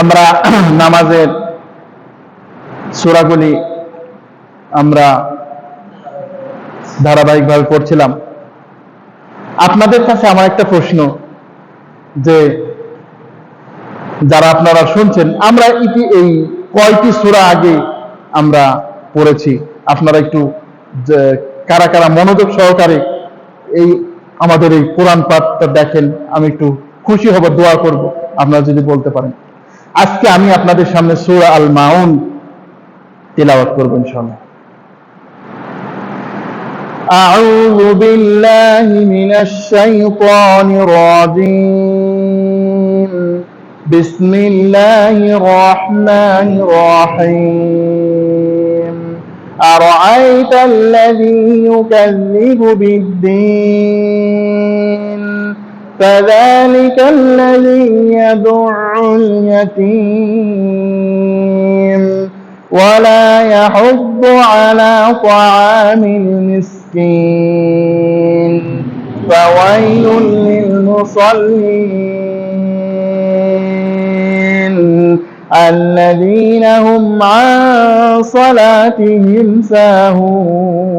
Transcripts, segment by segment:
আমরা নামাজের সূরাগুলি আমরা ধারাবাহিকভাবে পড়ছিলাম। আপনাদের কাছে আমার একটা প্রশ্ন যে, যারা আপনারা শুনছেন, আমরা ইতি এই কয়টি সূরা আগে আমরা পড়েছি? আপনারা একটু কারা কারা মনোযোগ সহকারে এই আমাদের এই কোরআন পাঠটা দেখেন, আমি একটু খুশি হব, দোয়া করব, আপনারা যদি বলতে পারেন। আজকে আমি আপনাদের সামনে সূরা আল মাউন তেলাওয়াত করব ইনশাআল্লাহ أعوذ بالله من الشيطان الرجيم بسم الله الرحمن الرحيم أرأيت الذي يكذب بالدين فذلك الذي يدع اليتيم ولا يحض على طعام المسكين فويل للمصلين الذين هم عن صلاتهم ساهون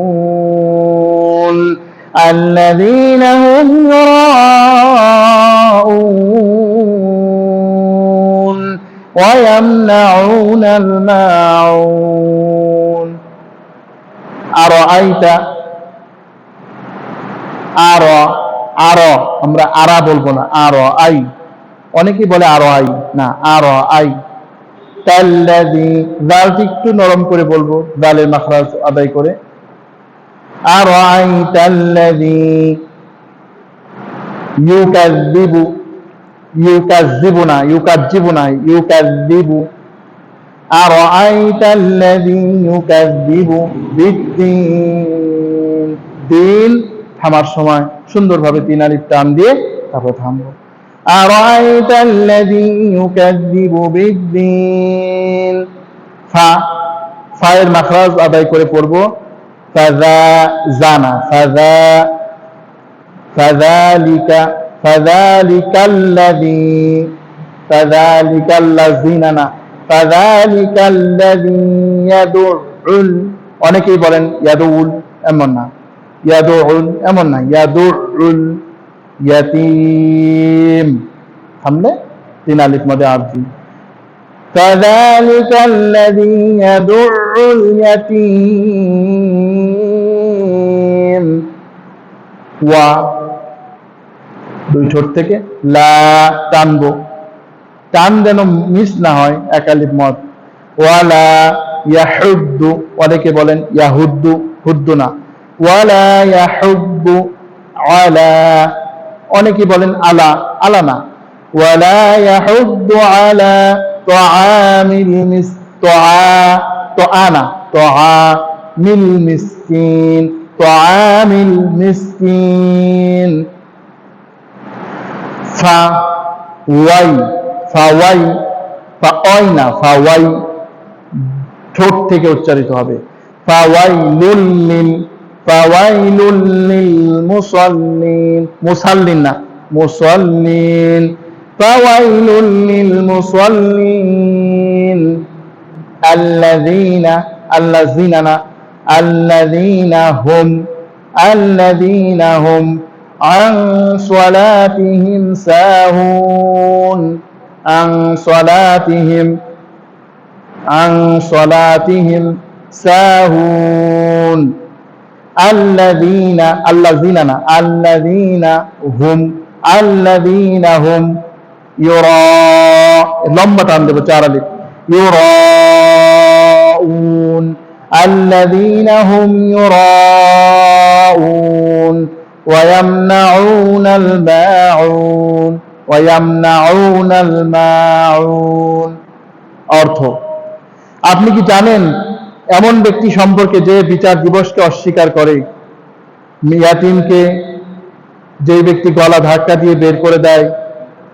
الذين هم يراءون ويمنعون الماعون أرأيت أرى أرى আমরা আরা বলবো না আর আই অনেকেই বলে আরো আই না আর আই তাল্লাযী জালটি একটু নরম করে বলবো জালের মাখরাজ আদায় করে আর আই তাল্লাযী ইউকাযযিবু ইউকাযযিবু না ইউকাযযিবু না ইউকাযযিবু আর আই তাল্লাযী ইউকাযযিবু বিদ্দীন দিন থামার সময় সুন্দরভাবে তিন আলিফ টান দিয়ে তারপর থামবো أرأيت الذي يكذب بالدين ফা ফায়ের মাখরাজ আদায় করে পড়ব ফাযা জানা ফাযা ফাযালিকা ফাযালিকাল্লাযী ফাযালিকাল্লাযীনা না ফাযালিকাল্লাযী ইয়াদুল অনেকেই বলেন ইয়াদুল এমন না ইয়াদুল এমন না ইয়াদুল ইয়াতিম থামলে তিন আলিফ মধ্যে আরজি فذلك الذي يدع اليتيم ওয়া দুই ঠোঁট থেকে, লা, টানবো। টান যেন মিস না হয় একালিফ মত। ওয়ালা ইয়াহুদ্দু, অনেকে বলেন ইয়াহুদ্দু, হুদ্দু না। ওয়ালা ইয়াহুদ্দু আলা, অনেকে বলেন আলা আলা না। ওয়ালা ইয়াহুদ্দু আলা তাআমিল মিস তাআ তাআনা তাআমিল মিসকিন তাআমিল মিসকিন। ফা ওয়াই ফাওয়াই ফাওয়াই না ফাওয়াই ঠোঁট থেকে উচ্চারিত হবে। ফাওয়াইলুল লিল ফাওয়াইলুল লিল মুসাল্লিন মুসাল্লিন না মুসাল্লিন ফাওয়াইলুল লিল মুসাল্লিন আল্লাযীনা আল্লাযীনা না, আল্লাযীনা হুম আল্লাযীনা হুম। عن صلاتهم ساهون عن صلاتهم عن صلاتهم ساهون الذين الذين الذين هم الذين هم يرى لما تعمل بتعرف يراءون الذين هم يراءون ويمنعون الماعون ويمنعون الماعون অর্থ আপনি কি জানেন এমন ব্যক্তি সম্পর্কে যে বিচার দিবসকে অস্বীকার করে ইয়াতিমকে যে ব্যক্তি গলা ধাক্কা দিয়ে বের করে দেয়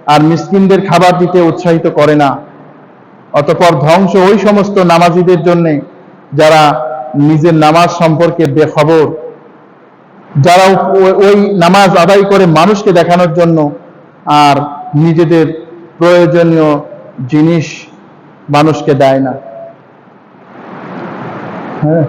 আর মিসকিনদের খাবার দিতে উৎসাহিত করে না অতঃপর ধ্বংস ওই সমস্ত নামাজিদের জন্য যারা নিজের নামাজ সম্পর্কে বেখবর যারা ওই নামাজ আদায় করে মানুষকে দেখানোর জন্য আর নিজেদের প্রয়োজনীয় জিনিস মানুষকে দেয় না। হ্যাঁ।